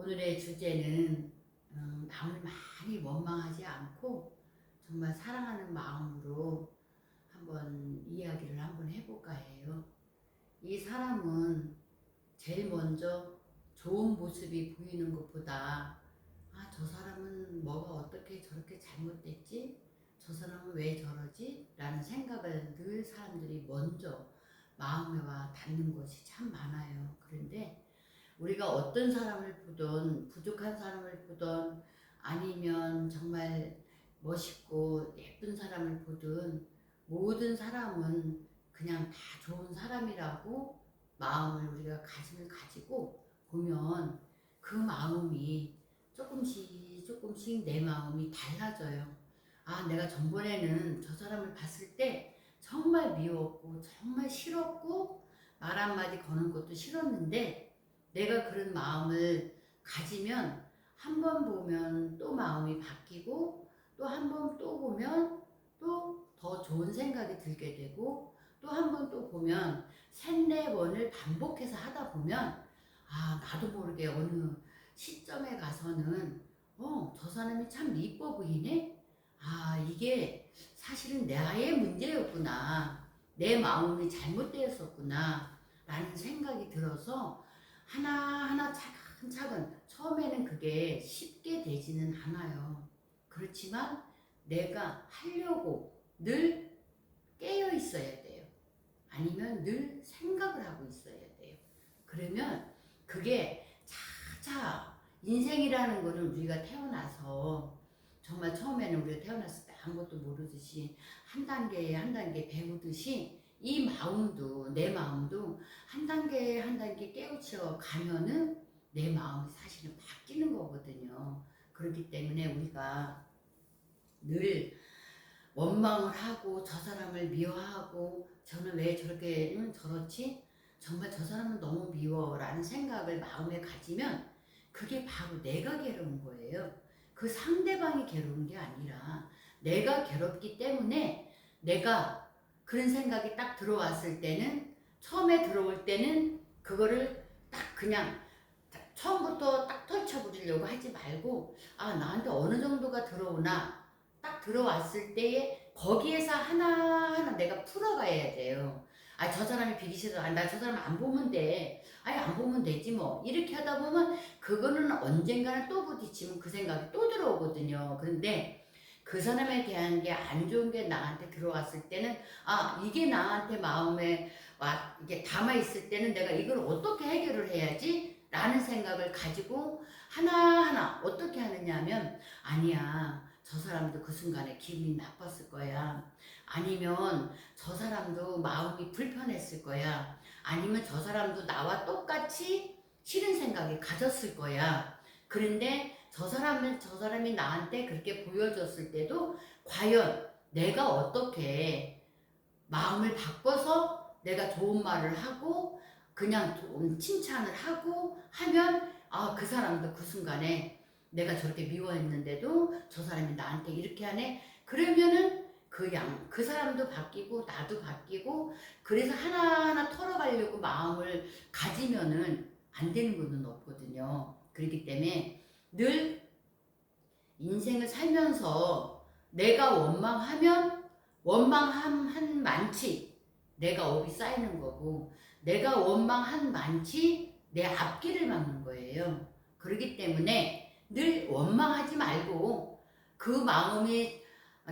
오늘의 주제는 어, 음, 남을 많이 원망하지 않고 정말 사랑하는 마음으로 한번 이야기를 한번 해볼까 해요. 이 사람은 제일 먼저 좋은 모습이 보이는 것보다 아, 저 사람은 뭐가 어떻게 저렇게 잘못됐지? 저 사람은 왜 저러지? 라는 생각을 늘 사람들이 먼저 마음에 와 닿는 것이 참 많아요. 그런데 우리가 어떤 사람을 보든 부족한 사람을 보든 아니면 정말 멋있고 예쁜 사람을 보든 모든 사람은 그냥 다 좋은 사람이라고 마음을 우리가 가짐을 가지고 보면 그 마음이 조금씩 조금씩 내 마음이 달라져요. 아, 내가 전번에는 저 사람을 봤을 때 정말 미웠고 정말 싫었고 말 한마디 거는 것도 싫었는데 내가 그런 마음을 가지면 한 번 보면 또 마음이 바뀌고 또 한 번 또 보면 또 더 좋은 생각이 들게 되고 또 한 번 또 보면 셋네 번을 반복해서 하다 보면 아 나도 모르게 어느 시점에 가서는 어 저 사람이 참 이뻐 보이네? 아 이게 사실은 나의 문제였구나. 내 마음이 잘못되었었구나. 라는 생각이 들어서 하나하나 차근차근 처음에는 그게 쉽게 되지는 않아요. 그렇지만 내가 하려고 늘 깨어 있어야 돼요. 아니면 늘 생각을 하고 있어야 돼요. 그러면 그게 차차 인생이라는 거는 우리가 태어나서 정말 처음에는 우리가 태어났을 때 아무것도 모르듯이 한 단계 한 단계 배우듯이 이 마음도 내 마음도 한 단계 한 단계 깨우쳐 가면은 내 마음이 사실은 바뀌는 거거든요. 그렇기 때문에 우리가 늘 원망을 하고 저 사람을 미워하고 저는 왜 저렇게 응, 저렇지? 정말 저 사람은 너무 미워라는 생각을 마음에 가지면 그게 바로 내가 괴로운 거예요. 그 상대방이 괴로운 게 아니라 내가 괴롭기 때문에 내가 그런 생각이 딱 들어왔을 때는 처음에 들어올 때는 그거를 딱 그냥 처음부터 딱 떨쳐버리려고 하지 말고 아 나한테 어느 정도가 들어오나 딱 들어왔을 때에 거기에서 하나하나 내가 풀어가야 돼요. 아 저 사람이 비기 싫어. 나저 사람 안 보면 돼. 아니 안 보면 되지 뭐. 이렇게 하다 보면 그거는 언젠가는 또 부딪히면 그 생각이 또 들어오거든요. 그런데 그 사람에 대한 게 안 좋은 게 나한테 들어왔을 때는 아 이게 나한테 마음에 와 이게 담아 있을 때는 내가 이걸 어떻게 해결을 해야지? 라는 생각을 가지고 하나하나 어떻게 하느냐면 아니야 저 사람도 그 순간에 기분이 나빴을 거야. 아니면 저 사람도 마음이 불편했을 거야. 아니면 저 사람도 나와 똑같이 싫은 생각이 가졌을 거야. 그런데 저 사람은 저 사람이 나한테 그렇게 보여줬을 때도 과연 내가 어떻게 마음을 바꿔서 내가 좋은 말을 하고 그냥 좀 칭찬을 하고 하면 아 그 사람도 그 순간에 내가 저렇게 미워했는데도 저 사람이 나한테 이렇게 하네. 그러면은 그양그 사람도 바뀌고 나도 바뀌고 그래서 하나하나 털어가려고 마음을 가지면은 안 되는 것은 없거든요. 그렇기 때문에 늘 인생을 살면서 내가 원망하면 원망한 한 많지 내가 업이 쌓이는 거고 내가 원망한 많지 내 앞길을 막는 거예요. 그렇기 때문에 늘 원망하지 말고 그 마음이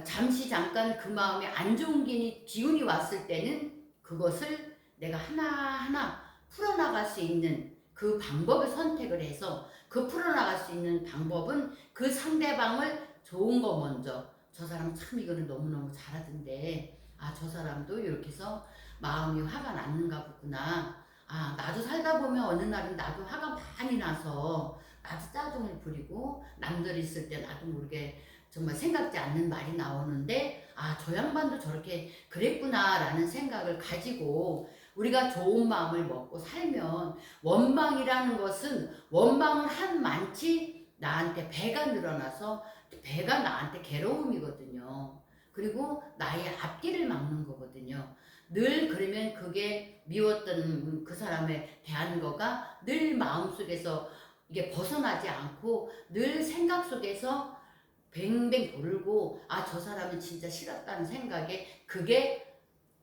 잠시 잠깐 그 마음에 안 좋은 기운이, 기운이 왔을 때는 그것을 내가 하나하나 풀어나갈 수 있는 그 방법을 선택을 해서 그 풀어나갈 수 있는 방법은 그 상대방을 좋은 거 먼저. 저 사람 참 이거는 너무너무 잘하던데. 아 저 사람도 이렇게 해서 마음이 화가 났는가 보구나. 아 나도 살다 보면 어느 날은 나도 화가 많이 나서 나도 짜증을 부리고 남들 있을 때 나도 모르게 정말 생각지 않는 말이 나오는데 아 저 양반도 저렇게 그랬구나 라는 생각을 가지고 우리가 좋은 마음을 먹고 살면 원망이라는 것은 원망을 한 많지 나한테 배가 늘어나서 배가 나한테 괴로움이거든요. 그리고 나의 앞길을 막는 거거든요. 늘 그러면 그게 미웠던 그 사람에 대한 거가 늘 마음속에서 이게 벗어나지 않고 늘 생각 속에서 뱅뱅 돌고 아 저 사람은 진짜 싫었다는 생각에 그게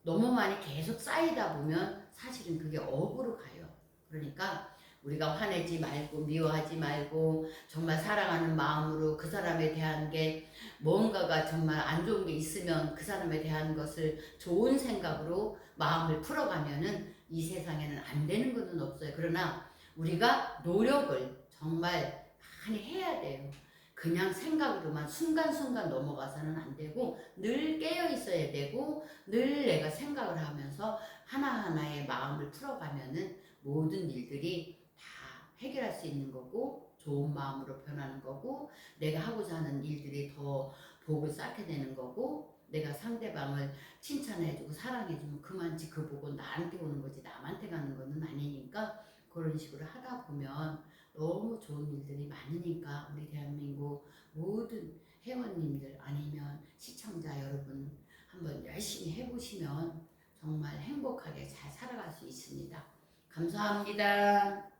너무 많이 계속 쌓이다 보면 사실은 그게 억으로 가요. 그러니까 우리가 화내지 말고 미워하지 말고 정말 사랑하는 마음으로 그 사람에 대한 게 뭔가가 정말 안 좋은 게 있으면 그 사람에 대한 것을 좋은 생각으로 마음을 풀어가면은 이 세상에는 안 되는 것은 없어요. 그러나 우리가 노력을 정말 많이 해야 돼요. 그냥 생각으로만 순간순간 넘어가서는 안 되고 늘 깨어 있어야 되고 늘 내가 생각을 하면서 하나하나의 마음을 풀어가면은 모든 일들이 다 해결할 수 있는 거고 좋은 마음으로 변하는 거고 내가 하고자 하는 일들이 더 복을 쌓게 되는 거고 내가 상대방을 칭찬해주고 사랑해주면 그만치 그 복은 나한테 오는 거지 남한테 가는 거는 아니니까 그런 식으로 하다 보면 너무 좋은 일들이 많으니까 우리 대한민국 모든 회원님들 아니면 시청자 여러분 한번 열심히 해보시면 정말 행복하게 잘 살아갈 수 있습니다. 감사합니다.